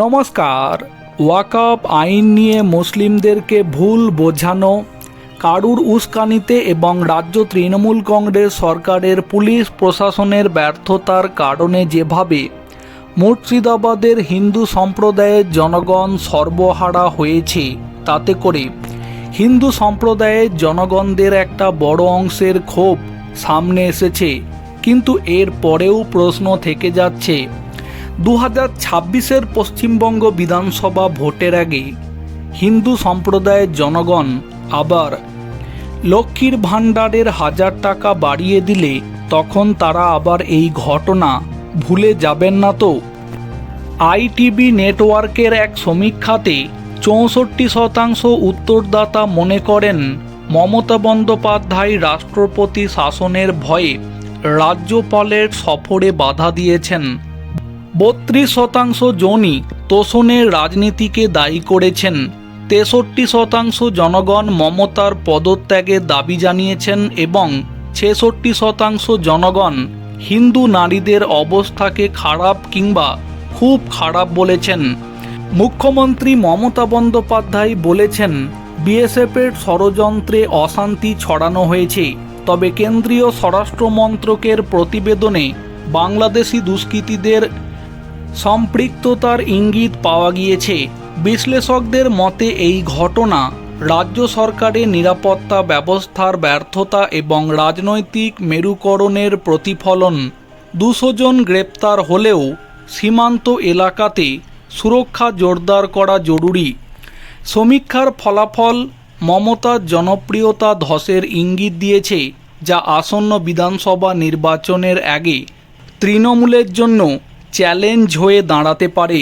নমস্কার। ওয়াকআপ আইন নিয়ে মুসলিমদেরকে ভুল বোঝানো, কারুর উস্কানিতে এবং রাজ্য তৃণমূল কংগ্রেস সরকারের পুলিশ প্রশাসনের ব্যর্থতার কারণে যেভাবে মুর্শিদাবাদের হিন্দু সম্প্রদায়ের জনগণ সর্বহারা হয়েছে, তাতে করে হিন্দু সম্প্রদায়ের জনগণদের একটা বড় অংশের ক্ষোভ সামনে এসেছে। কিন্তু এর পরেও প্রশ্ন থেকে যাচ্ছে দু হাজার ছাব্বিশের পশ্চিমবঙ্গ বিধানসভা ভোটের আগে হিন্দু সম্প্রদায়ের জনগণ আবার লক্ষ্মীর ভাণ্ডারের হাজার টাকা বাড়িয়ে দিলে তখন তারা আবার এই ঘটনা ভুলে যাবেন না তো। আইটিবি নেটওয়ার্কের এক সমীক্ষাতে চৌষট্টি শতাংশ উত্তরদাতা মনে করেন, মমতা বন্দ্যোপাধ্যায় রাষ্ট্রপতি শাসনের ভয়ে রাজ্যপালের সফরে বাধা দিয়েছেন। বত্রিশ শতাংশ জনই তোষণের রাজনীতিকে দায়ী করেছেন। তেষট্টি শতাংশ জনগণ মমতার পদত্যাগের দাবি জানিয়েছেন এবং ছেষট্টি শতাংশ জনগণ হিন্দু নারীদের অবস্থাকে খারাপ কিংবা খুব খারাপ বলেছেন। মুখ্যমন্ত্রী মমতা বন্দ্যোপাধ্যায় বলেছেন, বিএসএফের ষড়যন্ত্রে অশান্তি ছড়ানো হয়েছে, তবে কেন্দ্রীয় স্বরাষ্ট্র মন্ত্রকের প্রতিবেদনে বাংলাদেশি দুষ্কৃতীদের সম্পৃক্ততার ইঙ্গিত পাওয়া গিয়েছে। বিশ্লেষকদের মতে, এই ঘটনা রাজ্য সরকারের নিরাপত্তা ব্যবস্থার ব্যর্থতা এবং রাজনৈতিক মেরুকরণের প্রতিফলন দুশো জন গ্রেপ্তার হলেও সীমান্ত এলাকাতে সুরক্ষা জোরদার করা জরুরি। সমীক্ষার ফলাফল মমতার জনপ্রিয়তা ধসের ইঙ্গিত দিয়েছে, যা আসন্ন বিধানসভা নির্বাচনের আগে। তৃণমূলের জন্য চ্যালেঞ্জ হয়ে দাঁড়াতে পারে।